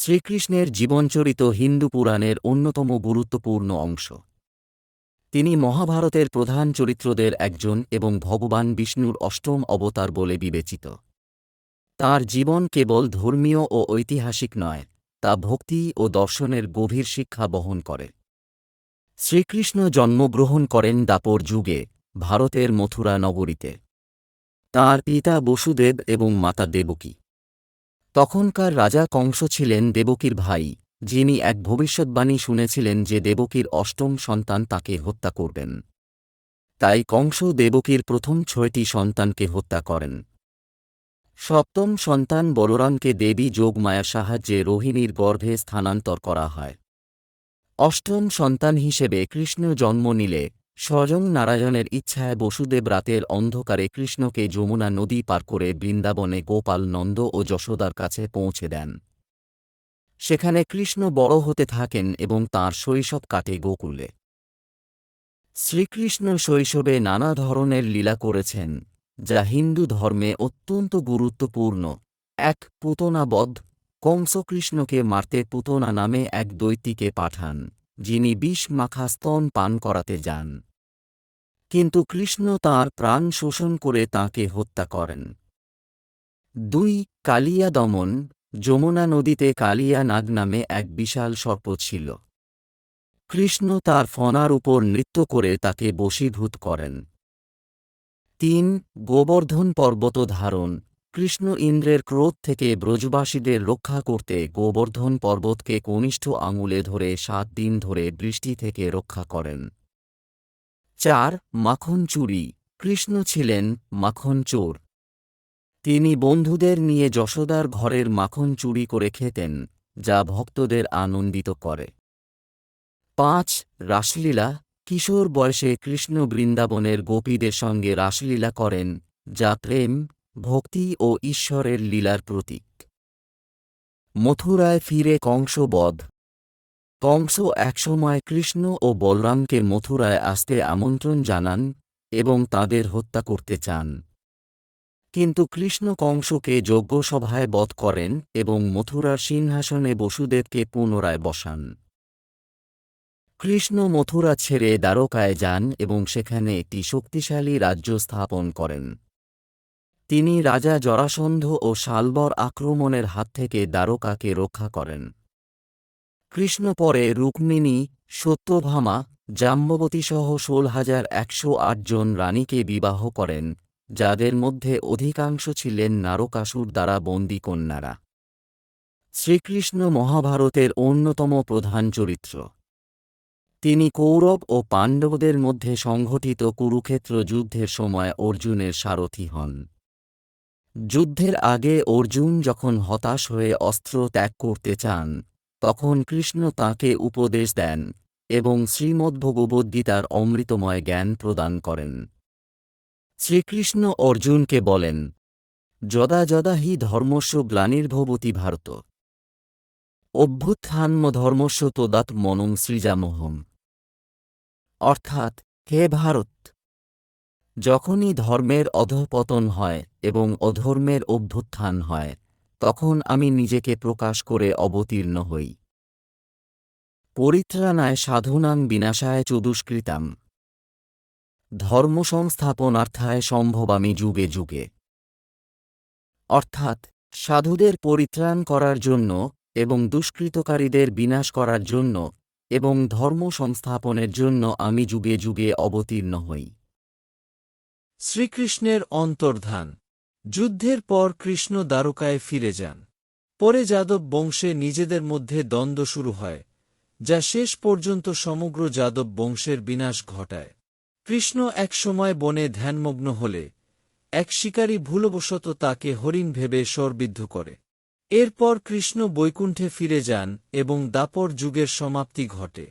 শ্রীকৃষ্ণের জীবনচরিত হিন্দু পুরাণের অন্যতম গুরুত্বপূর্ণ অংশ। তিনি মহাভারতের প্রধান চরিত্রদের একজন এবং ভগবান বিষ্ণুর অষ্টম অবতার বলে বিবেচিত। তার জীবন কেবল ধর্মীয় ও ঐতিহাসিক নয়, তা ভক্তি ও দর্শনের গভীর শিক্ষা বহন করে। শ্রীকৃষ্ণ জন্মগ্রহণ করেন দাপর যুগে, ভারতের মথুরা নগরীতে। তাঁর পিতা বসুদেব এবং মাতা দেবকী। তখনকার রাজা কংস ছিলেন দেবকীর ভাই, যিনি এক ভবিষ্যৎবাণী শুনেছিলেন যে দেবকীর অষ্টম সন্তান তাকে হত্যা করবেন। তাই কংস দেবকীর প্রথম ছয়টি সন্তানকে হত্যা করেন। সপ্তম সন্তান বলরামকে দেবী যোগমায়ার সাহায্যে রোহিণীর গর্ভে স্থানান্তর করা হয়। অষ্টম সন্তান হিসেবে কৃষ্ণ জন্ম নিলে স্বয়ং নারায়ণের ইচ্ছায় বসুদেব রাতের অন্ধকারে কৃষ্ণকে যমুনা নদী পার করে বৃন্দাবনে গোপাল নন্দ ও যশোদার কাছে পৌঁছে দেন। সেখানে কৃষ্ণ বড় হতে থাকেন এবং তাঁর শৈশব কাটে গোকুলে। শ্রীকৃষ্ণ শৈশবে নানা ধরনের লীলা করেছেন, যা হিন্দু ধর্মে অত্যন্ত গুরুত্বপূর্ণ। এক পুতনাবধ কংস কৃষ্ণকে মারতে পুতনা নামে এক দৈত্যীকে পাঠান। যিনি বিষ মাখা স্তন পান করাতে যান। কিন্তু কৃষ্ণ তাঁর প্রাণ শোষণ করে তাঁকে হত্যা করেন। দুই, কালিয়া দমন, যমুনা নদীতে কালিয়া নাগ নামে এক বিশাল সর্প ছিল। কৃষ্ণ তার ফনার উপর নৃত্য করে তাকে বশীভূত করেন। তিন, গোবর্ধন পর্বত ধারণ কৃষ্ণ ইন্দ্রের ক্রোধ থেকে ব্রজবাসীদের রক্ষা করতে গোবর্ধন পর্বতকে কনিষ্ঠ আঙুলে ধরে সাত দিন ধরে বৃষ্টি থেকে রক্ষা করেন। চার, মাখন চুরি। কৃষ্ণ ছিলেন মাখন চোর। তিনি বন্ধুদের নিয়ে যশোদার ঘরের মাখন চুরি করে খেতেন, যা ভক্তদের আনন্দিত করে। পাঁচ, রাসলীলা। কিশোর বয়সে কৃষ্ণ বৃন্দাবনের গোপীদের সঙ্গে রাসলীলা করেন, যা প্রেম ভক্তি ও ঈশ্বরের লীলার প্রতীক। মথুরায় ফিরে কংসবধ। কংস একসময় কৃষ্ণ ও বলরামকে মথুরায় আসতে আমন্ত্রণ জানান এবং তাদের হত্যা করতে চান। কিন্তু কৃষ্ণ কংসকে যজ্ঞসভায় বধ করেন এবং মথুরার সিংহাসনে বসুদেবকে পুনরায় বসান। কৃষ্ণ মথুরা ছেড়ে দ্বারকায় যান এবং সেখানে একটি শক্তিশালী রাজ্য স্থাপন করেন। তিনি রাজা জরাসন্ধ ও শালবর আক্রমণের হাত থেকে দ্বারকাকে রক্ষা করেন। কৃষ্ণ পরে রুক্মিণী, সত্যভামা জাম্ববতী সহ ষোল হাজার একশো জন রানীকে বিবাহ করেন, যাদের মধ্যে অধিকাংশ ছিলেন নারকাসুর দ্বারা বন্দী কন্যারা। শ্রীকৃষ্ণ মহাভারতের অন্যতম প্রধান চরিত্র। তিনি কৌরব ও পাণ্ডবদের মধ্যে সংঘটিত কুরুক্ষেত্র যুদ্ধের সময় অর্জুনের সারথি হন। যুদ্ধের আগে অর্জুন যখন হতাশ হয়ে অস্ত্র ত্যাগ করতে চান, তখন কৃষ্ণ তাঁকে উপদেশ দেন এবং শ্রীমদ্ভগবদ্গীতার অমৃতময় জ্ঞান প্রদান করেন। শ্রীকৃষ্ণ অর্জুনকে বলেন, যদা যদা হি ধর্মস্য গ্লানির্ভবতী ভারত। অভ্যুত্থান্ম ধর্মস্য তোদাত মনং সৃজামোহম। অর্থাৎ, হে ভারত, যখনই ধর্মের অধঃপতন হয় এবং অধর্মের অভ্যুত্থান হয়, তখন আমি নিজেকে প্রকাশ করে অবতীর্ণ হই। পরিত্রাণায় সাধুনাং বিনাশায় চতুষ্কৃতাম। ধর্মসংস্থাপনার্থায় সম্ভবামি যুগে যুগে। অর্থাৎ, সাধুদের পরিত্রাণ করার জন্য এবং দুষ্কৃতকারীদের বিনাশ করার জন্য এবং ধর্ম সংস্থাপনের জন্য আমি যুগে যুগে অবতীর্ণ হই। শ্রীকৃষ্ণের অন্তর্ধান। যুদ্ধের পর কৃষ্ণ দ্বারকায় ফিরে যান। পরে যাদব বংশে নিজেদের মধ্যে দ্বন্দ্ব শুরু হয়, যা শেষ পর্যন্ত সমগ্র যাদব বংশের বিনাশ ঘটায়। কৃষ্ণ এক সময় বনে ধ্যানমগ্ন হলে, এক শিকারী ভুলবশত তাকে হরিণ ভেবে স্বরবিদ্ধ করে। এরপর কৃষ্ণ বৈকুণ্ঠে ফিরে যান এবং দাপর যুগের সমাপ্তি ঘটে।